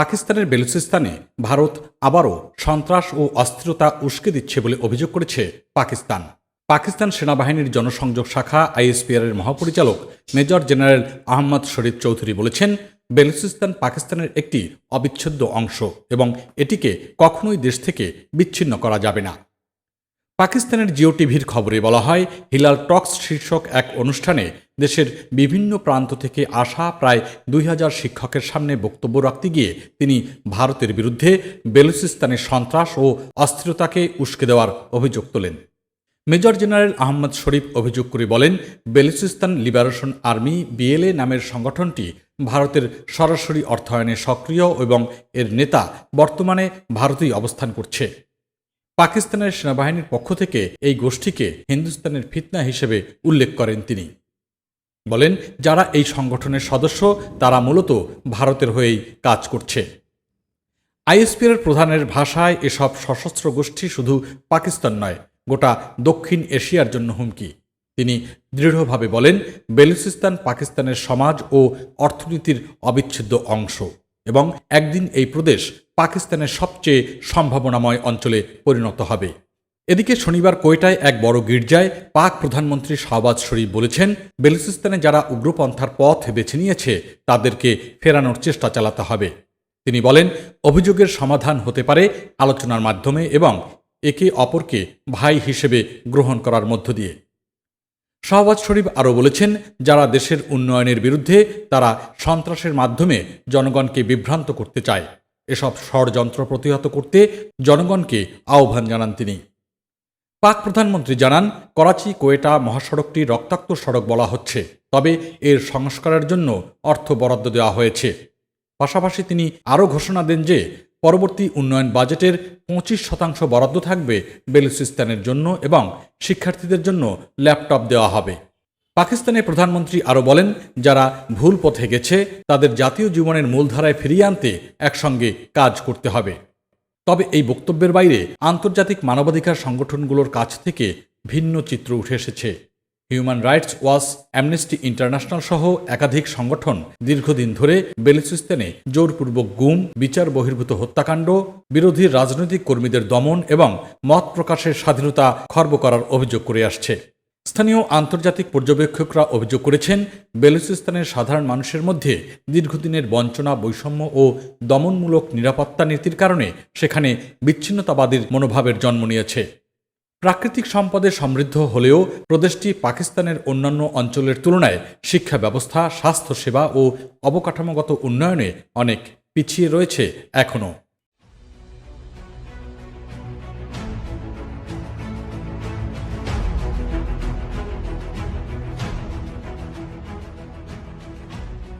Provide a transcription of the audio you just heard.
পাকিস্তানের বেলুচিস্তানে ভারত আবারও সন্ত্রাস ও অস্থিরতা উস্কে দিচ্ছে বলে অভিযোগ করেছে পাকিস্তান। পাকিস্তান সেনাবাহিনীর জনসংযোগ শাখা আইএসপিআর এর মহাপরিচালক মেজর জেনারেল আহমদ শরীফ চৌধুরী বলেছেন, বেলুচিস্তান পাকিস্তানের একটি অবিচ্ছেদ্য অংশ এবং এটিকে কখনোই দেশ থেকে বিচ্ছিন্ন করা যাবে না। পাকিস্তানের জিও টিভির খবরে বলা হয়, হিলাল টক্স শীর্ষক এক অনুষ্ঠানে দেশের বিভিন্ন প্রান্ত থেকে আসা প্রায় দুই হাজার শিক্ষকের সামনে বক্তব্য রাখতে গিয়ে তিনি ভারতের বিরুদ্ধে বেলুচিস্তানের সন্ত্রাস ও অস্থিরতাকে উস্কে দেওয়ার অভিযোগ তোলেন। মেজর জেনারেল আহমদ শরীফ অভিযোগ করে বলেন, বেলুচিস্তান লিবারেশন আর্মি বিএলএ নামের সংগঠনটি ভারতের সরাসরি অর্থায়নে সক্রিয় এবং এর নেতা বর্তমানে ভারতেই অবস্থান করছে। পাকিস্তানের সেনাবাহিনীর পক্ষ থেকে এই গোষ্ঠীকে হিন্দুস্তানের ফিতনা হিসেবে উল্লেখ করেন তিনি। বলেন, যারা এই সংগঠনের সদস্য, তারা মূলত ভারতের হয়েই কাজ করছে। আইএসপির প্রধানের ভাষায় এসব সশস্ত্র গোষ্ঠী শুধু পাকিস্তান নয়, গোটা দক্ষিণ এশিয়ার জন্য হুমকি। তিনি দৃঢ়ভাবে বলেন, বেলুচিস্তান পাকিস্তানের সমাজ ও অর্থনীতির অবিচ্ছেদ্য অংশ। এবং একদিন এই প্রদেশ পাকিস্তানের সবচেয়ে সম্ভাবনাময় অঞ্চলে পরিণত হবে। এদিকে শনিবার কোয়েটায় এক বড় গির্জায় পাক প্রধানমন্ত্রী শাহবাজ শরীফ বলেছেন, বেলুচিস্তানে যারা উগ্রপন্থার পথ বেছে নিয়েছে, তাদেরকে ফেরানোর চেষ্টা চালাতে হবে। তিনি বলেন, অভিযোগের সমাধান হতে পারে আলোচনার মাধ্যমে এবং একে অপরকে ভাই হিসেবে গ্রহণ করার মধ্য দিয়ে। শাহবাজ শরীফ আরও বলেছেন, যারা দেশের উন্নয়নের বিরুদ্ধে তারা সন্ত্রাসের মাধ্যমে জনগণকে বিভ্রান্ত করতে চায়। এসব ষড়যন্ত্র প্রতিহত করতে জনগণকে আহ্বান জানান তিনি। পাক প্রধানমন্ত্রী জানান, করাচি, কোয়েটা মহাসড়কটি রক্তাক্ত সড়ক বলা হচ্ছে, তবে এর সংস্কারের জন্য অর্থ বরাদ্দ দেওয়া হয়েছে। পাশাপাশি তিনি আরও ঘোষণা দেন যে পরবর্তী উন্নয়ন বাজেটের পঁচিশ শতাংশ বরাদ্দ থাকবে বেলুচিস্তানের জন্য এবং শিক্ষার্থীদের জন্য ল্যাপটপ দেওয়া হবে। পাকিস্তানের প্রধানমন্ত্রী আরও বলেন, যারা ভুল পথে গেছে, তাদের জাতীয় জীবনের মূলধারায় ফিরিয়ে আনতে একসঙ্গে কাজ করতে হবে। তবে এই বক্তব্যের বাইরে আন্তর্জাতিক মানবাধিকার সংগঠনগুলোর কাছ থেকে ভিন্ন চিত্র উঠে এসেছে। Human rights watch Amnesty International সহ একাধিক সংগঠন দীর্ঘদিন ধরে বেলুচিস্তানে জোরপূর্বক গুম, বিচার বহির্ভূত হত্যাকাণ্ড, বিরোধী রাজনৈতিক কর্মীদের দমন এবং মত প্রকাশের স্বাধীনতা খর্ব করার অভিযোগ করে আসছে। স্থানীয় আন্তর্জাতিক পর্যবেক্ষকরা অভিযোগ করেছেন, বেলুচিস্তানের সাধারণ মানুষের মধ্যে দীর্ঘদিনের বঞ্চনা, বৈষম্য ও দমনমূলক নিরাপত্তা নীতির কারণে সেখানে বিচ্ছিন্নতাবাদীর মনোভাবের জন্ম নিয়েছে। প্রাকৃতিক সম্পদে সমৃদ্ধ হলেও প্রদেশটি পাকিস্তানের অন্যান্য অঞ্চলের তুলনায় শিক্ষা ব্যবস্থা, স্বাস্থ্যসেবা ও অবকাঠামোগত উন্নয়নে অনেক পিছিয়ে রয়েছে এখনও।